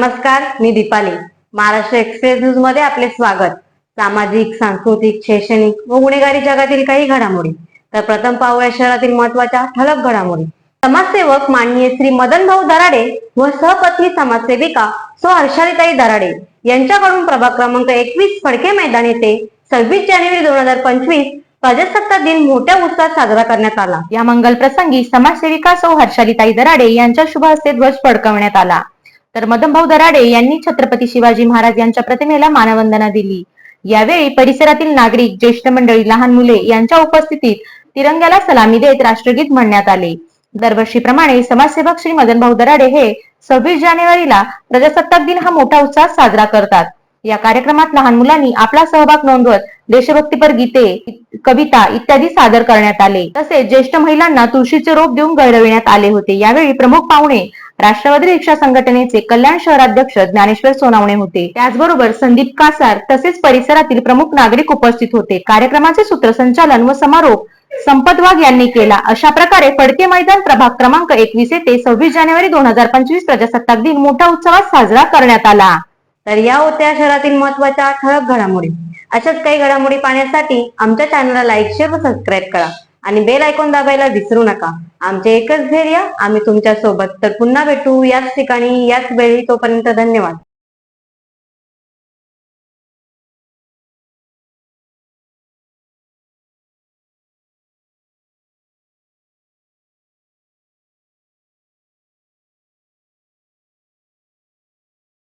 नमस्कार मी दीपाली. महाराष्ट्र एक्सप्रेस न्यूजमध्ये आपले स्वागत. सामाजिक सांस्कृतिक शैक्षणिक व गुन्हेगारी जगातील काही घडामोडी. तर प्रथम पाहूया शहरातील महत्त्वाच्या ठळक घडामोडी. समाजसेवक माननीय श्री मदन भाऊ दराडे व सहपत्नी समाजसेविका सो हर्षालीताई दराडे यांच्याकडून प्रभाग क्रमांक एकवीस फडके मैदान येथे सव्वीस जानेवारी दोन हजार पंचवीस प्रजासत्ताक दिन मोठ्या उत्साहात साजरा करण्यात आला. या मंगल प्रसंगी समाजसेविका सौ हर्षालीताई दराडे यांच्या शुभ हस्ते ध्वज फडकवण्यात आला. तर मदनभाऊ दराडे यांनी छत्रपती शिवाजी महाराज यांच्या प्रतिमेला मानवंदना दिली. यावेळी परिसरातील नागरिक ज्येष्ठ मंडळी लहान मुले यांच्या उपस्थितीत तिरंग्याला सलामी देत राष्ट्रगीत म्हणण्यात आले. दरवर्षीप्रमाणे समाजसेवक श्री मदनभाऊ दराडे हे सव्वीस जानेवारीला प्रजासत्ताक दिन हा मोठा उत्साह साजरा करतात. या कार्यक्रमात लहान मुलांनी आपला सहभाग नोंदवत देशभक्तीपर गीते कविता इत्यादी सादर करण्यात आले. तसेच ज्येष्ठ महिलांना तुळशीचे रोप देऊन गौरविण्यात आले होते. यावेळी प्रमुख पाहुणे राष्ट्रवादी रिक्षा संघटनेचे कल्याण शहराध्यक्ष ज्ञानेश्वर सोनावणे होते. त्याचबरोबर संदीप कासार तसेच परिसरातील प्रमुख नागरिक उपस्थित होते. कार्यक्रमाचे सूत्रसंचालन व समारोप संपत वाघ यांनी केला. अशा प्रकारे फडके मैदान प्रभाग क्रमांक एकवीस येथे सव्वीस जानेवारी दोन हजार पंचवीस प्रजासत्ताक दिन मोठ्या उत्सवात साजरा करण्यात आला. तर या होत्या शहरातील महत्त्वाच्या ठळक घडामोडी. अशाच काही घडामोडी पाहण्यासाठी आमच्या चॅनलला लाईक शेअर व सबस्क्राईब करा आणि बेल ऐकून दाबायला विसरू नका. आमचे एकच धैर्य आम्ही तुमच्यासोबत तर पुन्हा भेटू याच ठिकाणी याच वेळी. तोपर्यंत धन्यवाद.